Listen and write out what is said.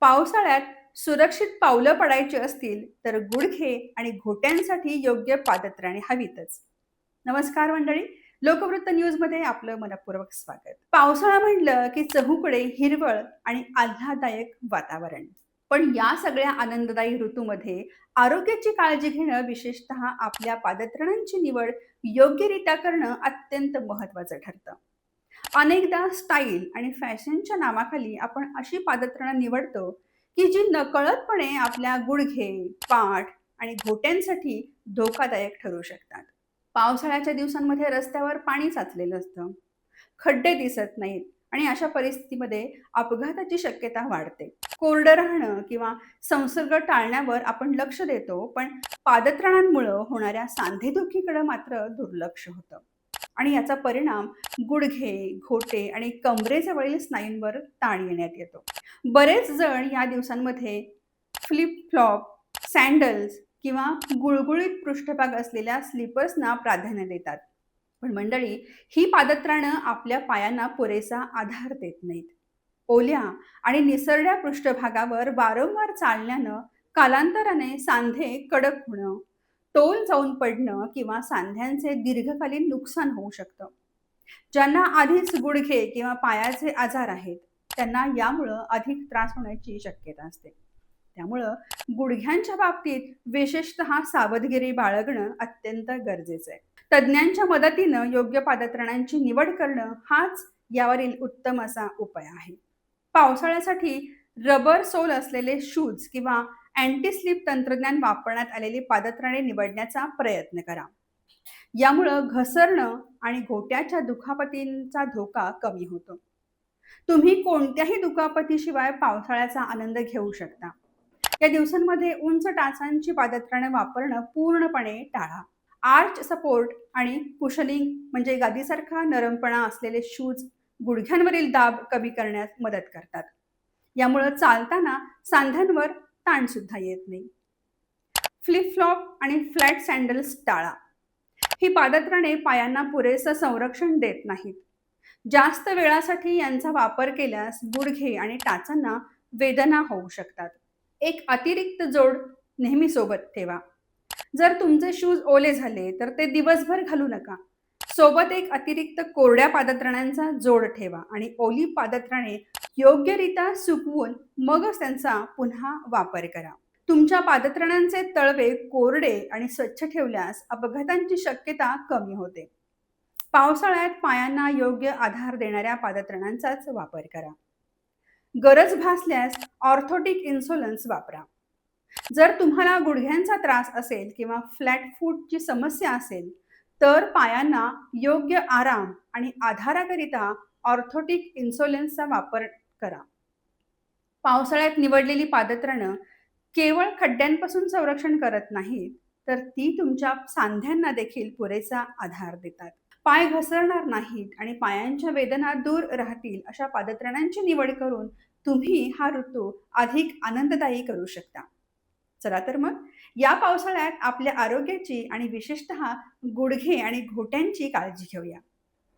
पावसाळ्यात सुरक्षित पावलं पडायची असतील तर गुडघे आणि घोट्यांसाठी योग्य पादत्राणे हवीतच. नमस्कार मंडळी लोकवृत्त न्यूजमध्ये आपलं मनपूर्वक स्वागत. पावसाळा म्हणलं की चहूकडे हिरवळ आणि आल्हाददायक वातावरण. पण या सगळ्या आनंददायी ऋतूमध्ये आरोग्याची काळजी घेणं विशेषतः आपल्या पादत्राणांची निवड योग्यरित्या करणं अत्यंत महत्वाचं ठरतं. अनेकदा स्टाईल आणि फॅशनच्या नावाखाली आपण अशी पादत्रणं निवडतो की जी नकळतपणे आपल्या गुडघे पाठ आणि घोट्यांसाठी धोकादायक ठरू शकतात. पावसाळ्याच्या दिवसांमध्ये रस्त्यावर पाणी साचलेलं असतं. खड्डे दिसत नाहीत आणि अशा परिस्थितीमध्ये अपघाताची शक्यता वाढते. कोरडं राहणं किंवा संसर्ग टाळण्यावर आपण लक्ष देतो पण पादत्राणांमुळं होणाऱ्या सांधेदुखीकडे मात्र दुर्लक्ष होतं. आणि याचा परिणाम गुडघे घोटे आणि कमरेजवळील स्नायूंवर ताण येण्यात येतो. बरेच जण या दिवसांमध्ये फ्लिप फ्लॉप सँडल्स किंवा गुळगुळीत पृष्ठभाग असलेल्या स्लीपर्सना प्राधान्य देतात. पण मंडळी ही पादत्राणं आपल्या पायांना पुरेसा आधार देत नाहीत. ओल्या आणि निसरड्या पृष्ठभागावर वारंवार चालण्यानं कालांतराने सांधे कडक होणं टोल जाऊन पडणं किंवा सांध्यांचे दीर्घकालीन नुकसान होऊ शकतं. ज्यांना आधीच गुडघे किंवा पायाचे आजार आहेत त्यांना यामुळं अधिक त्रास होण्याची शक्यता असते. त्यामुळं गुडघ्यांच्या बाबतीत विशेषतः सावधगिरी बाळगणं अत्यंत गरजेचं आहे. तज्ज्ञांच्या मदतीनं योग्य पादत्राणांची निवड करणं हाच यावरील उत्तम असा उपाय आहे. पावसाळ्यासाठी रबर सोल असलेले शूज किंवा अँटी स्लिप तंत्रज्ञान वापरण्यात आलेली पादत्राणे निवडण्याचा प्रयत्न करा. यामुळं घसरणं आणि घोट्याच्या दुखापतींचा धोका कमी होतो. तुम्ही कोणत्याही दुखापतीशिवाय पावसाळ्याचा आनंद घेऊ शकता. या दिवसांमध्ये उंच टाचांची पादत्राणे वापरणं पूर्णपणे टाळा. आर्च सपोर्ट आणि कुशलिंग म्हणजे गादीसारखा नरमपणा असलेले शूज गुडघ्यांवरील दाब कमी करण्यास मदत करतात. यामुळं चालताना सांध्यांवर ताण सुद्धा येत नाही. फ्लिप फ्लॉप आणि फ्लॅट सँडल्स टाळा. ही पादत्राणे पायांना पुरेसं संरक्षण देत नाहीत. जास्त वेळासाठी यांचा वापर केल्यास गुडघे आणि टाचांना वेदना होऊ शकतात. एक अतिरिक्त जोड नेहमी सोबत ठेवा. जर तुमचे शूज ओले झाले तर ते दिवसभर घालू नका. सोबत एक अतिरिक्त कोरड्या पादत्राण्यांचा जोड ठेवा आणि ओली पादत्राणे योग्यरित्या सुकवून मगच त्यांचा पुन्हा वापर करा. तुमच्या पादत्राणांचे तळवे कोरडे आणि स्वच्छ ठेवल्यास अपघातांची शक्यता कमी होते. पावसाळ्यात पायांना योग्य आधार देणाऱ्या पादत्राणांचाच वापर करा. गरज भासल्यास ऑर्थोटिक इन्सुलन्स वापरा. जर तुम्हाला गुडघ्यांचा त्रास असेल किंवा फ्लॅट फूटची समस्या असेल तर पायांना योग्य आराम आणि आधाराकरिता ऑर्थोटिक इन्सुलन्सचा वापर करा. पावसाळ्यात निवडलेली पादत्राणं केवळ खड्ड्यांपासून संरक्षण करत नाहीत तर ती तुमच्या सांध्यांना देखील पुरेसा आधार देतात. पाय घसरणार नाहीत आणि पायांच्या वेदना दूर राहतील अशा पादत्राणांची निवड करून तुम्ही हा ऋतू अधिक आनंददायी करू शकता. चला तर मग. या पावसाळ्यात आपल्या आरोग्याची आणि विशेषतः गुडघे आणि घोट्यांची काळजी घेऊया.